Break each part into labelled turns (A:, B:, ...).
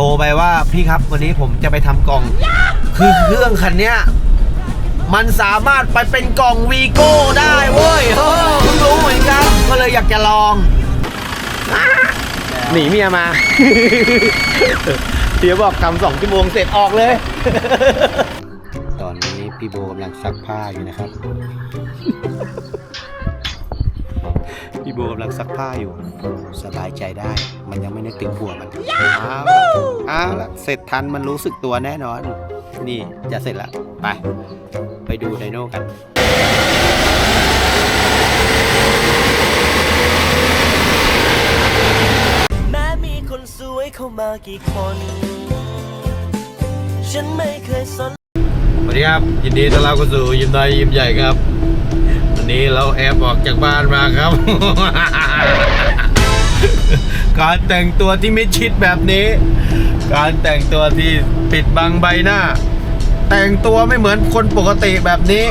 A: โทรไปว่าพี่ครับวันนี้ผมจะไปทำกล่อง คือเครื่องคันเนี้ยมันสามารถไปเป็นกล่องวีโก้ได้เว้ยเออเพิ่งรู้เหมือนกันก็เลยอยากจะลอง หนีเมียมา เดี๋ยวบอกทำสองชั่วโมงเสร็จออกเลย ตอนนี้พี่โบกำลังซักผ้าอยู่นะครับ พี่โบกำลังซักผ้าอยู่ สบายใจได้ มันยังไม่นึกถึงผัวมันอ้าวอ้าวละเสร็จทันมันรู้สึกตัวแน่นอน นี่จะเสร็จแล้วไป ไปดูไดโน่กัน
B: แม้มีคนสวยเข้ามากี่คน ฉันไม่เคยสน
A: สวัสดีครับ ยินดีต้อนรับเข้าสู่ยิมน้อยยิมใหญ่ครับวั นี้เราแอบออกจากบ้านมาครับ การแต่งตัวที่ไม่ชิดแบบนี้ การแต่งตัวที่ปิดบังใบหน้า แต่งตัวไม่เหมือนคนปกติแบบนี้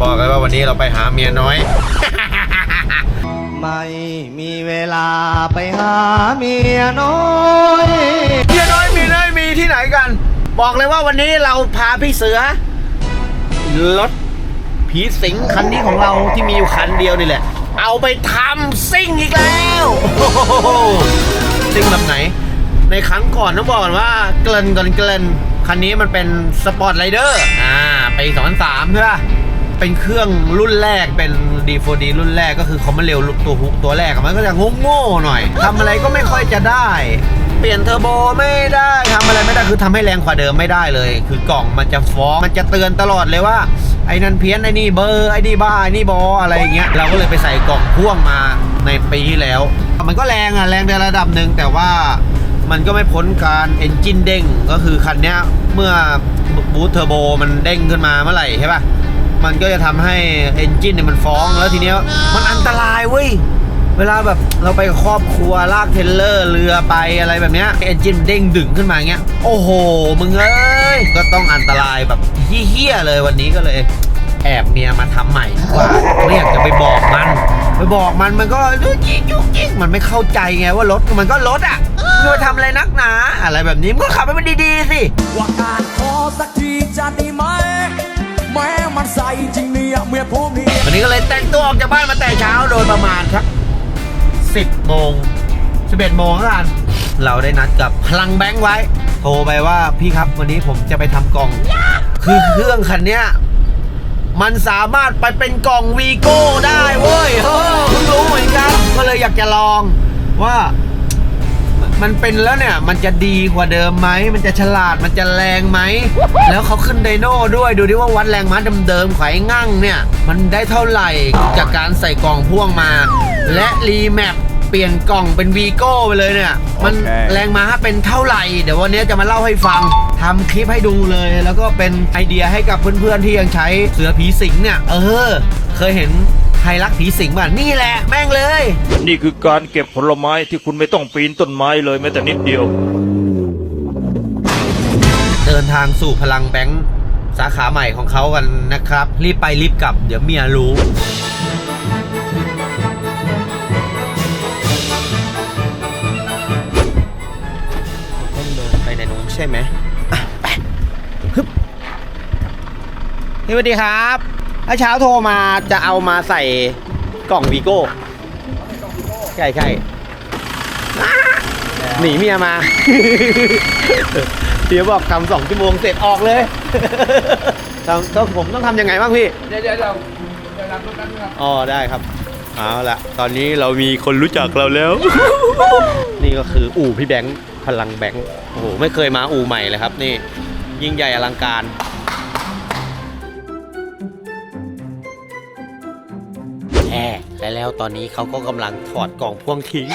A: บอกเลยว่าวันนี้เราไปหาเมียน้อย
C: ไม่มีเวลาไปหาเมียน้อย
A: เมียน้อยมีน้อยมีที่ไหนกัน บอกเลยว่าวันนี้เราพาพี่เสือรถ ผีสิงคันนี้ของเราที่มีอยู่คันเดียวนี่แหละ เอาไปทำซิ่งอีกแล้วซิ่งแบบไหน ในครั้งก่อนต้องบอกก่อนว่าเกลนก่อนเกลนคันนี้มันเป็นสปอร์ตไรเดอร์อ่าไปี2003ใช่ป่ะเป็นเครื่องรุ่นแรกเป็น D4D รุ่นแรกก็คือเขามาเร็วตัวฮุกตัวแรกมันก็จะงงโง่หน่อยทำอะไรก็ไม่ค่อยจะได้ เปลี่ยนเทอร์โบไม่ได้ทำอะไรไม่ได้คือทำให้แรงกว่าเดิมไม่ได้เลย คือกล่องมันจะฟ้องมันจะเตือนตลอดเลยว่า ไอ้นั่นเพี้ยนไอ้นี่เบอร์ไอ้นี่บ้าไอ้นี่บออะไรอย่างเงี้ยเราก็เลยไปใส่กล่องพ่วงมาในปีที่แล้ว มันก็แรงอะแรงในระดับหนึ่งแต่ว่ามันก็ไม่พ้นการเอนจินเด้งก็คือคันเนี้ยเมื่อบูทเทอร์โบมันเด้งขึ้นมาเมื่อไหร่ใช่ปะมันก็จะทำให้เอนจินเนี่ยมันฟ้องแล้วทีเนี้ยมันอันตรายเว้ย เวลาแบบเราไปครอบครัวลากเทนเลอร์เรือไปอะไรแบบเนี้ยเอนจินเด้งดึงขึ้นมาเงี้ย โอ้โห มึงเอ้ย ก็ต้องอันตรายแบบเฮี้ยเลยวันนี้ก็เลย แอบเมียมาทำใหม่ดีกว่าไม่อยากจะไปบอกมัน ไปบอกมันมันก็ยุกยิกยุกยิกมันไม่เข้าใจไงว่ารถมันก็รถอะมึาทำอะไรนักหนา อะไรแบบนี้มันก็ขับให้มันดีๆสิ
D: ว่าการขอสักทีจะดีไหมแม้มันใส่จริงเนี่ยเมียผมี
A: วันนี้ก็เลยแต่งตัวออกจากบ้านมาแต่เช้าโดยประมาณครับ 10 โมง 11 โมงแล้วกันเราได้นัดกับพลังแบงค์ไว้ โทรไปว่าพี่ครับวันนี้ผมจะไปทำกล่อง คือเครื่องคันเนี้ยมันสามารถไปเป็นกล่องวีโก้ได้เว้ยเฮ้อคุณรู้เหมือนกันก็เลยอยากจะลองว่ามันเป็นแล้วเนี่ย มันจะดีกว่าเดิมไหม มันจะฉลาด มันจะแรงไหม แล้วเขาขึ้นไดโน่ด้วย ดูดิว่าวัดแรงม้าเดิมๆไข่งั่งเนี่ย มันได้เท่าไหร่จากการใส่กล่องพ่วงมา และรีแมปเปลี่ยนกล่องเป็นวีโก้ไปเลยเนี่ย มันแรงม้าเป็นเท่าไหร่ เดี๋ยววันนี้จะมาเล่าให้ฟังทำคลิปให้ดูเลย แล้วก็เป็นไอเดียให้กับเพื่อนๆที่ยังใช้เสือผีสิงเนี่ย เออ เคยเห็นไฮรักผีสิงป่ะนี่แหละแม่งเลย
E: นี่คือการเก็บผลไม้ที่คุณไม่ต้องปีนต้นไม้เลยแม้แต่นิดเดียว
A: เดินทางสู่พลังแบงค์สาขาใหม่ของเขากันนะครับ รีบไปรีบกลับ เดี๋ยวเมียรู้ ในนู้นใช่ไหมอะไปฮึบสวัสดีครับเมื่อเช้าโทรมาจะเอามาใส่กล่องวีโก้ใช่ใช่อะหนีเมียมาเดี๋ยวบอกทำสองชั่วโมงเสร็จออกเลยทำต้องผมต้องทำยังไงบ้างพี่ เดี๋ยวเดี๋ยวเราจะรับรถกันครับ อ๋อได้ครับ เอาละตอนนี้เรามีคนรู้จักเราแล้ว นี่ก็คืออู่พี่แบงค์ พลังแบงค์โอ้โหไม่เคยมาอู่ใหม่เลยครับนี่ยิ่งใหญ่อลังการแอบและแล้วตอนนี้เขาก็กำลังถอดกล่องพ่วงทิ้ง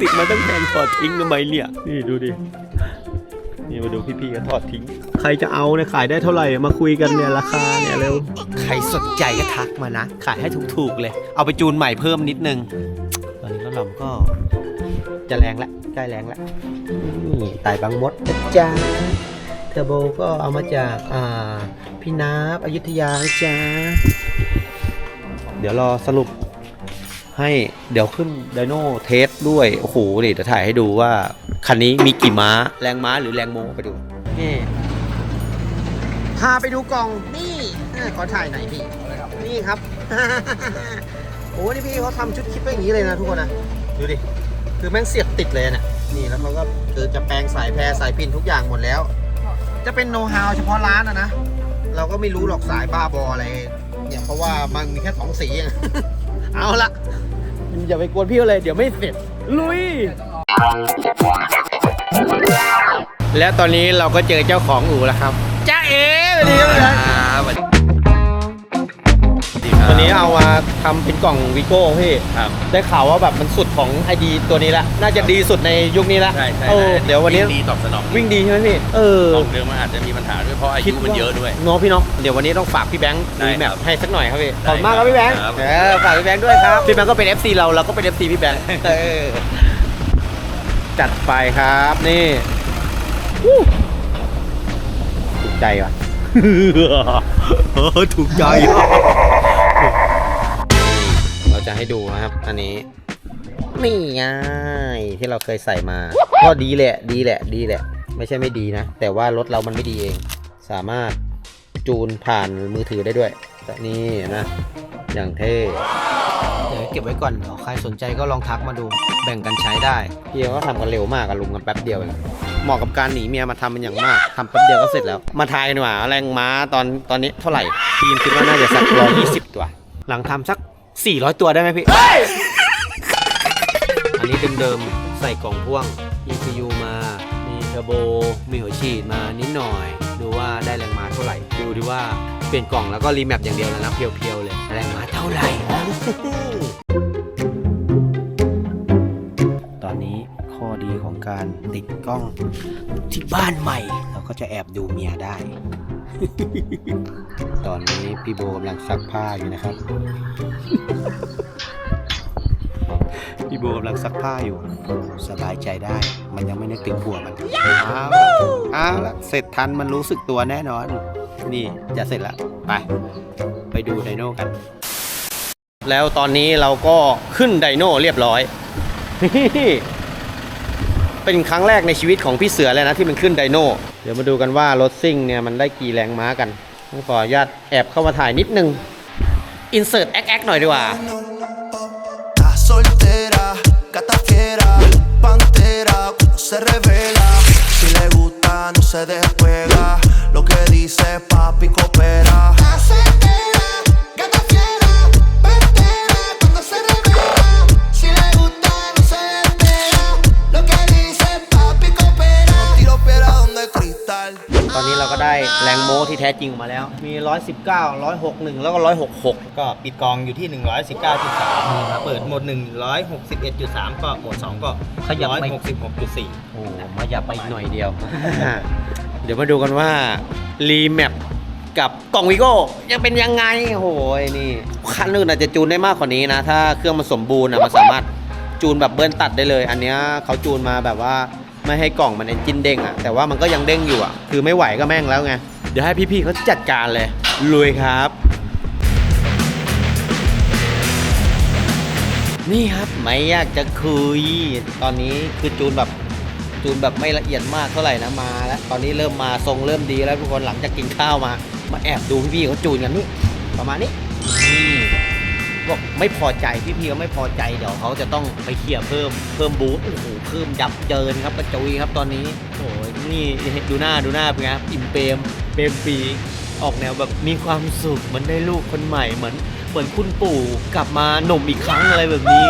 A: ติดมาตั้งแต่ถอดทิ้งทำไมเนี่ยนี่ดูดินี่มาดูพี่ๆก็ถอดทิ้ง ใครจะเอาเนี่ยขายได้เท่าไหร่มาคุยกันเนี่ยราคาเนี่ยเร็วใครสนใจก็ทักมานะ ขายให้ถูกๆเลย เอาไปจูนใหม่เพิ่มนิดนึง ตอนนี้รถเราก็ จะแรงแล้วใกล้แรงแล้วนี่ไต่บางมดนะจ๊ะเทอร์โบก็เอามาจากอ่าพี่นาบอยุธยานะจ๊ะเดี๋ยวรอสรุปให้เดี๋ยวขึ้นไดโนเทสด้วย โอ้โหนี่จะถ่ายให้ดูว่า คันนี้มีกี่ม้า แรงม้าหรือแรงโมไปดูนี่พาไปดูกล่องนี่เออขอถ่ายหน่อยพี่ นี่ครับ โอ้นี่พี่เขาทำชุดคลิปไว้อย่างนี้เลยนะทุกคนนะ ดูดิ คือแม่งเสียบติดเลยนะนี่แล้วเขาก็คือจะแปลงสายแพรสายพินทุกอย่างหมดแล้ว จะเป็นโน้ตฮาวเฉพาะร้านอะนะ เราก็ไม่รู้หรอกสายบ้าบออะไรเนี่ยเพราะว่ามันมีแค่สองสีเองเอาละอย่าไปกวนพี่เขาเลยเดี๋ยวไม่เสร็จ ลุย และตอนนี้เราก็เจอเจ้าของอู่แล้วครับจ้าเอ๋สวัสดีครับ วันนี้เอามาทำเป็นกล่องวิโก้พี่
F: ครับ
A: ได้ข่าวว่าแบบมันสุดของไอดีตัวนี้ละ น่าจะดีสุดในยุคนี้ละ
F: ใช่ใช่
A: เออเดี๋ยววันนี้
F: ดีตอบสนอง
A: วิ่งดีใช่ไหมพี่ เออ
F: ของเดิมมันอาจจะมีปัญหาด้วยเพราะอายุมันเยอะด้วย
A: เนาะพี่เนาะเดี๋ยววันนี้ต้องฝากพี่แบงค์
F: ได้
A: รีแม
F: ครั
A: ป
F: บ
A: ให้สักหน่อยครับพี่
F: ได้
A: ขอบคุณมากครับพี่แบงค์
F: ครับ
A: เออฝากพี่แบงค์ด้วยครับพี่แบงค์ก็เป็น FC เราเราก็เป็น FC พี่แบงค์เออจัดไปครับนี่วู้ถูกใจว่ะเออถูกใจว่ะเราจะ ให้ดูนะครับ อันนี้นี่ไงที่เราเคยใส่มา ก็ดีแหละ ดีแหละ ดีแหละ ไม่ใช่ไม่ดีนะ แต่ว่ารถเรามันไม่ดีเอง สามารถจูนผ่านมือถือได้ด้วยแต่นี่นะ อย่างเท่เดี๋ยวเก็บไว้ก่อนเดี๋ยวใครสนใจก็ลองทักมาดู แบ่งกันใช้ได้พี่เขาทำกันเร็วมากอะลุงกันแป๊บเดียวเองเหมาะกับการหนีเมียมาทำเป็นอย่างมากทำแป๊บเดียวก็เสร็จแล้ว มาทายกันดีกว่าแรงม้าตอนตอนนี้เท่าไหร่ทีมคิดว่าน่าจะสักร้อยยี่สิบตัว หลังทำสัก 400 ตัวได้ไหมพี่ อันนี้เดิมๆใส่กล่องพ่วง ECU มา มีเทอร์โบ มีหัวฉีดมานิดหน่อย ดูว่าได้แรงม้าเท่าไหร่ ดูดิว่าเปลี่ยนกล่องแล้วก็รีแมปอย่างเดียวแล้วนะเพียวๆเลย แรงม้าเท่าไหร่ ตอนนี้ข้อดีของการติดกล้องที่บ้านใหม่ เราก็จะแอบดูเมียได้ตอนนี้ พี่โบกำลังซักผ้าอยู่นะครับ พี่โบกำลังซักผ้าอยู่ สบายใจได้ มันยังไม่นึกถึงผัวมันอ้าวอ้าวละเสร็จทันมันรู้สึกตัวแน่นอน นี่จะเสร็จแล้วไป ไปดูไดโน่กัน แล้วตอนนี้เราก็ขึ้นไดโน่เรียบร้อยเป็นครั้งแรกในชีวิตของพี่เสือเลยนะที่มันขึ้นไดโน่ เดี๋ยวมาดูกันว่ารถซิ่งเนี่ยมันได้กี่แรงม้ากันต้อง ขออนุญาตแอบเข้ามาถ่ายนิดนึง อินเสิร์ตแอ๊กๆหน่อยดีกว่า
G: Está soltera, gata fiera, pantera, cuando se revela. Si le gusta, no se despega. Lo que dice papi coopera.
H: Gata
A: ที่แท้จริงมาแล้ว มี 119 161 แล้วก็ 166 ก็ปิดกองอยู่ที่ 119.3 เปิดโหมด1 161.3 ก็โหมด 2 ก็
C: ขยับไป
A: 166.4
C: โอ้มาอย่าไปอีกหน่อยเดียว
A: เดี๋ยวมาดูกันว่า รีแมปกับกล่องวิโก้ยังเป็นยังไงโอ้โหนี่คันอื่นอาจจะจูนได้มากกว่านี้นะ ถ้าเครื่องมันสมบูรณ์อะมันสามารถจูนแบบเบิ้ลตัดได้เลย อันเนี้ยเขาจูนมาแบบว่าไม่ให้กล่องมันเอนจินเด้งอะแต่ว่ามันก็ยังเด้งอยู่อะคือไม่ไหวก็แม่งแล้วไงเดี๋ยวให้พี่ๆเขาจัดการเลยลุยครับ นี่ครับไม่อยากจะคุย ตอนนี้คือจูนแบบจูนแบบไม่ละเอียดมากเท่าไหร่นะมา แล้วตอนนี้เริ่มมาทรงเริ่มดีแล้วทุกคนหลังจากกินข้าวมา มาแอบดูพี่ๆเขาจูนกันนี่ประมาณนี้นี่ บอกไม่พอใจพี่ๆเขาไม่พอใจเดี๋ยวเขาจะต้องไปเคลียร์เพิ่มเพิ่มบูทโอ้โหเพิ่มยับเยินครับกระจุยครับตอนนี้โอ้ยนี่ดูหน้าดูหน้าเป็นไงครับอิ่มเปรมเปรมปรีออกแนวแบบมีความสุขเหมือนได้ลูกคนใหม่เหมือนเหมือนคุณปู่กลับมาหนุ่มอีกครั้งอะไรแบบนี้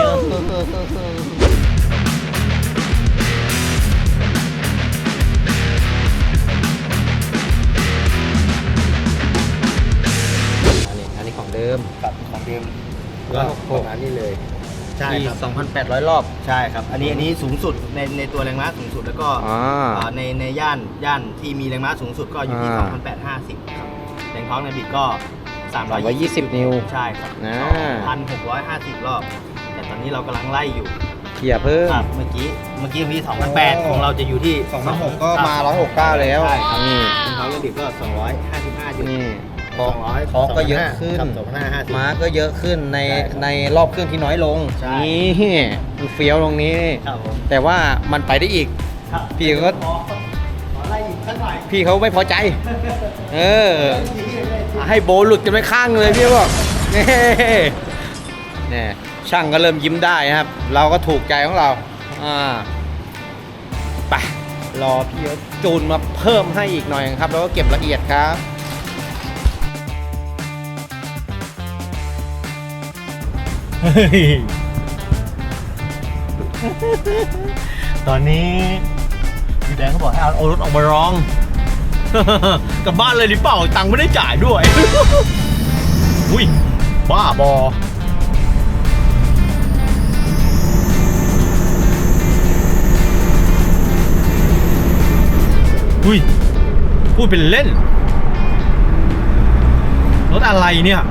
A: อันนี้อันนี้ของเดิม
C: กับของเดิม
A: ก็ประมาณนี้เลย
C: ใช่ครับ
A: ที่2,800 รอบ
C: ใช่ครับ อันนี้อันนี้สูงสุดในในตัวแรงม้าสูงสุดแล้วก็
A: อ่า
C: อ่าในในย่านย่านที่มีแรงม้าสูงสุดก็อยู่ที่
A: อ่า
C: 2,850ครับแรงท้องในบิดก็320
A: 320 นิ้ว
C: ใช่ครับ
A: อ่า
C: 1,650 รอบ แต่ตอนนี้เรากำลังไล่อยู่
A: เกียร์เพิ่ม
C: ครับเมื่อกี้เมื่อกี้อยู่ที่2,800ของเราจะอยู่ที่
A: 2,600ก็มา169แล้ว
C: ใช่ครับ
A: นี่
C: แรงท้องในบิดก็ 255อยู่
A: นี่ ทอ
C: 200
A: ทอก็เยอะขึ้น
C: ครับ2,550
A: ม้าก็เยอะขึ้นใน
C: ใช่ครับ
A: ในรอบเครื่องที่น้อยลง
C: ใช่
A: นี่มันเฟี้ยวตรงนี้
C: ครับผม
A: แต่ว่ามันไปได้อีก
C: พี่เขาพี่เขาไม่พอใจ เออ ให้โบหลุดกันไปข้างเลยพี่บอกนี่เนี่ยช่างก็เริ่มยิ้มได้นะครับ เราก็ถูกใจของเรา อ่าไปรอพี่เขาจูนมาเพิ่มให้อีกหน่อยครับ แล้วก็เก็บละเอียดครับ ตอนนี้พี่แดงเขาบอกให้เอาเอรถออกมาร้อง กลับบ้านเลยหรือเปล่า ตังค์ไม่ได้จ่ายด้วย อุ้ย บ้าบออุ้ย พูดเป็นเล่น รถอะไรเนี่ย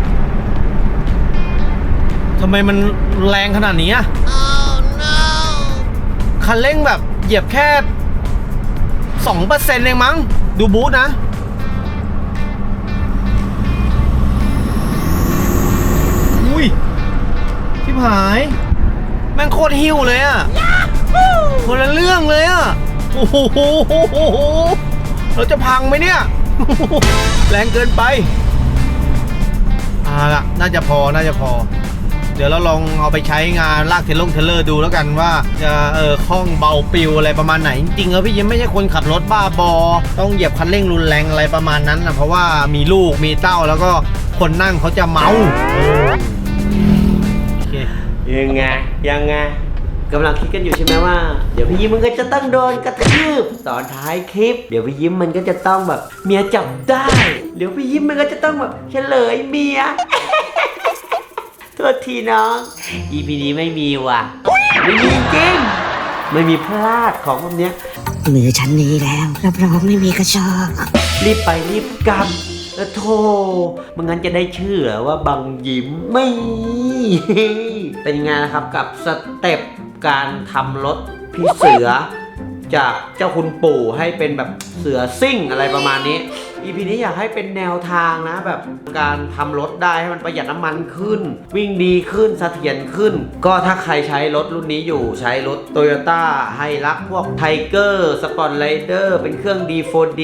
C: ำไมมันแรงขนาดนี้อะคันเร่งแบบเหยียบแค่สองเปอร์เซ็นต์เองมั้ง ดูบูธนะ อุ้ยชิบหาย แม่งโคตรหิวเลยอะคนละเรื่องเลยอะโอ้โหเราจะพังไหมเนี่ย แรงเกินไปเอาละน่าจะพอ น่าจะพอ เดี๋ยวเราลองเอาไปใช้งานลากเทลลงเทเลอร์ดูแล้วกันว่าจะเออคล่องเบาปิวอะไรประมาณไหน จริงๆแล้วพี่ยิ้มไม่ใช่คนขับรถบ้าบอ ต้องเหยียบคันเร่งรุนแรงอะไรประมาณนั้นนะเพราะว่ามีลูกมีเต้าแล้วก็คนนั่งเขาจะเมาเออโอเค
A: ยังไงยังไงกำลังคิดกันอยู่ใช่ไหมว่า เดี๋ยวพี่ยิ้มมันก็จะต้องโดนกระทืบตอนท้ายคลิป เดี๋ยวพี่ยิ้มมันก็จะต้องแบบ เมียจับได้ เดี๋ยวพี่ยิ้มมันก็จะต้องแบบเฉลยเมีย โทษทีน้อง EP นี้ไม่มีว่ะ ไม่มีจริง ไม่มีพลาดของพวกเนี้ย
I: มือฉันนี้แล้วรับรองไม่มีกระชอก
A: รีบไปรีบกำแล้วโทไมันงั้นจะได้ชื่อเหรอว่าบังยิ้มไม่ เป็นยังไงนะครับกับสเต็ปการทำรถพี่เสือ จากเจ้าคุณปู่ให้เป็นแบบเสือซิ่งอะไรประมาณนี้ EP นี้อยากให้เป็นแนวทางนะ แบบการทำรถได้ให้มันประหยัดน้ำมันขึ้น วิ่งดีขึ้นเสถียรขึ้น ก็ถ้าใครใช้รถรุ่นนี้อยู่ใช้รถ Toyota ไฮรักพวกไทเกอร์สปอร์ตไ d เดอร์เป็นเครื่อง D4D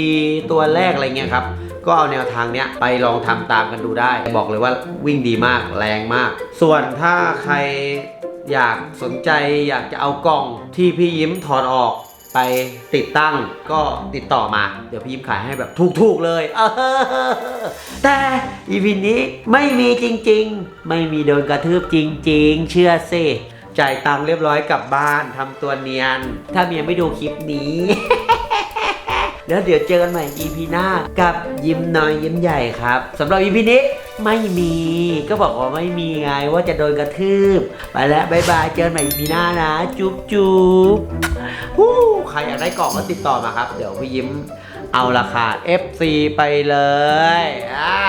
A: ตัวแรกอะไรเงี้ยครับ ก็เอาแนวทางเนี้ยไปลองทำตามกันดูได้ บอกเลยว่าวิ่งดีมากแรงมาก ส่วนถ้าใครอยากสนใจอยากจะเอากล่องที่พี่ยิ้มถอดออก ไปติดตั้งก็ติดต่อมา เดี๋ยวพี่ยิ้มขายให้แบบถูกๆเลยเออแต่อีพีนี้ไม่มีจริงๆ ไม่มีโดนกระทืบจริง ๆ เชื่อสิจ่ายตังค์เรียบร้อยกลับบ้านทำตัวเนียน ถ้าเมียไม่ดูคลิปนี้ แล้วเดี๋ยวเจอกันใหม่ EP หน้ากับยิ้มน้อยยิ้มใหญ่ครับสำหรับ EP นี้ไม่มีก็บอกว่าไม่มีไงว่าจะโดนกระทืบ ไปแล้วบายบายเจอกันใหม่ EP หน้านะ จุ๊บจุ๊บ ใครอยากได้กล่องก็ติดต่อมาครับ เดี๋ยวพี่ยิ้มเอาราคา FC ไปเลยอ่า